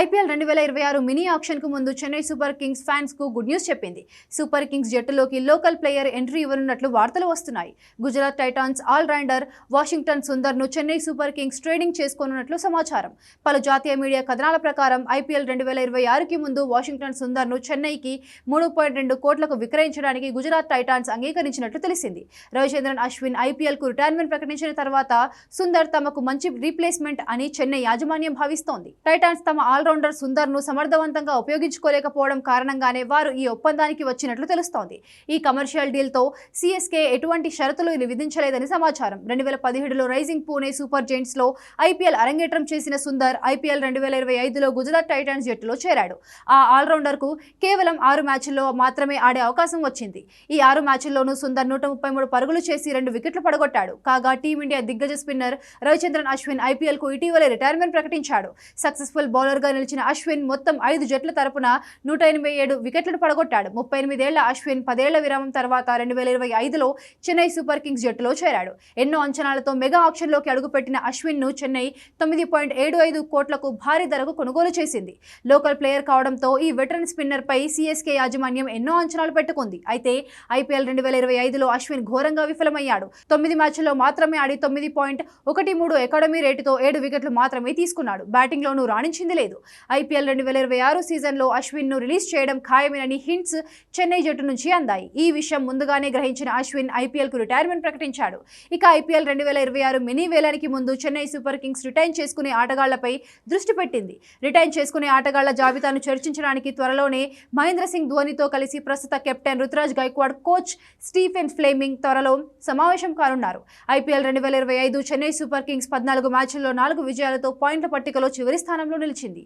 IPL రెండు వేల ఇరవై ఆరు మినీ ఆక్షన్కు ముందు చెన్నై సూపర్ కింగ్స్ ఫ్యాన్స్కు గుడ్ న్యూస్ చెప్పింది. సూపర్ కింగ్స్ జట్టులోకి లోకల్ ప్లేయర్ ఎంట్రీ ఇవ్వనున్నట్లు వార్తలు వస్తున్నాయి. గుజరాత్ టైటాన్స్ ఆల్రౌండర్ వాషింగ్టన్ సుందర్ను చెన్నై సూపర్ కింగ్స్ ట్రేడింగ్ చేసుకోనున్నట్లు సమాచారం. పలు జాతీయ మీడియా కథనాల ప్రకారం ఐపీఎల్ రెండు వేల ఇరవై ఆరుకి ముందు వాషింగ్టన్ సుందర్ను చెన్నైకి మూడు పాయింట్ రెండు కోట్లకు విక్రయించడానికి గుజరాత్ టైటాన్స్ అంగీకరించినట్లు తెలిసింది. రవిచంద్రన్ అశ్విన్ ఐపీఎల్కు రిటైర్మెంట్ ప్రకటించిన తర్వాత సుందర్ తమకు మంచి రీప్లేస్మెంట్ అని చెన్నై యాజమాన్యం భావిస్తోంది. టైటాన్స్ తమ ఆల్ ఆల్రౌండర్ సుందర్ను సమర్థవంతంగా ఉపయోగించుకోలేకపోవడం కారణంగానే వారు ఈ ఒప్పందానికి వచ్చినట్లు తెలుస్తోంది. ఈ కమర్షియల్ డీల్తో సిఎస్కే ఎటువంటి షరతులు విధించలేదని సమాచారం. రెండు వేల పదిహేడులో రైజింగ్ పూణే సూపర్ జెయింట్స్లో ఐపీఎల్ అరంగేట్రం చేసిన సుందర్ ఐపీఎల్ రెండు వేల ఇరవై ఐదులో గుజరాత్ టైటాన్స్ జట్టులో చేరాడు. ఆ ఆల్రౌండర్కు కేవలం ఆరు మ్యాచ్ల్లో మాత్రమే ఆడే అవకాశం వచ్చింది. ఈ ఆరు మ్యాచ్ల్లోనూ సుందర్ నూట ముప్పై మూడు పరుగులు చేసి రెండు వికెట్లు పడగొట్టాడు. కాగా టీమిండియా దిగ్గజ స్పిన్నర్ రవిచంద్రన్ అశ్విన్ ఐపీఎల్కు ఇటీవలే రిటైర్మెంట్ ప్రకటించాడు. సక్సెస్ఫుల్ బౌలర్గా నిలిచిన అశ్విన్ మొత్తం ఐదు జట్ల తరపున నూట ఎనభై ఏడు వికెట్లు పడగొట్టాడు. ముప్పై ఎనిమిదేళ్ళ అశ్విన్ పదేళ్ళ విరామం తర్వాత రెండు వేల ఇరవై ఐదులో చెన్నై సూపర్ కింగ్స్ జట్టులో చేరాడు. ఎన్నో అంచనాలతో మెగా ఆక్షన్లోకి అడుగుపెట్టిన అశ్విన్ను చెన్నై తొమ్మిది పాయింట్ ఏడు ఐదు కోట్లకు భారీ ధరకు కొనుగోలు చేసింది. లోకల్ ప్లేయర్ కావడంతో ఈ వెటరన్ స్పిన్నర్ పై యాజమాన్యం ఎన్నో అంచనాలు పెట్టుకుంది. అయితే ఐపీఎల్ రెండు వేల ఇరవై ఐదులో అశ్విన్ ఘోరంగా విఫలమయ్యాడు. తొమ్మిది మ్యాచ్ల్లో మాత్రమే ఆడి తొమ్మిది పాయింట్ ఒకటి మూడు ఎకాడమీ రేటుతో ఏడు వికెట్లు మాత్రమే తీసుకున్నాడు. బ్యాటింగ్లోనూ రాణించింది లేదు. ఐపీఎల్ రెండు వేల ఇరవై ఆరు సీజన్లో అశ్విన్ను రిలీజ్ చేయడం ఖాయమేనని హింట్స్ చెన్నై జట్టు నుంచి అందాయి. ఈ విషయం ముందుగానే గ్రహించిన అశ్విన్ ఐపీఎల్కు రిటైర్మెంట్ ప్రకటించాడు. ఇక ఐపీఎల్ రెండు వేల ఇరవై ఆరు మినీ వేలానికి ముందు చెన్నై సూపర్ కింగ్స్ రిటైన్ చేసుకునే ఆటగాళ్ళపై దృష్టి పెట్టింది. రిటైన్ చేసుకునే ఆటగాళ్ళ జాబితాను చర్చించడానికి త్వరలోనే మహేంద్ర సింగ్ ధోనితో కలిసి ప్రస్తుత captain Ruturaj Gaikwad coach Stephen Fleming త్వరలో సమావేశం కానున్నారు. ఐపీఎల్ రెండు వేల ఇరవై ఐదు చెన్నై సూపర్ కింగ్స్ పద్నాలుగు మ్యాచ్ల్లో నాలుగు విజయాలతో పాయింట్ల పట్టికలో చివరి స్థానంలో నిలిచింది.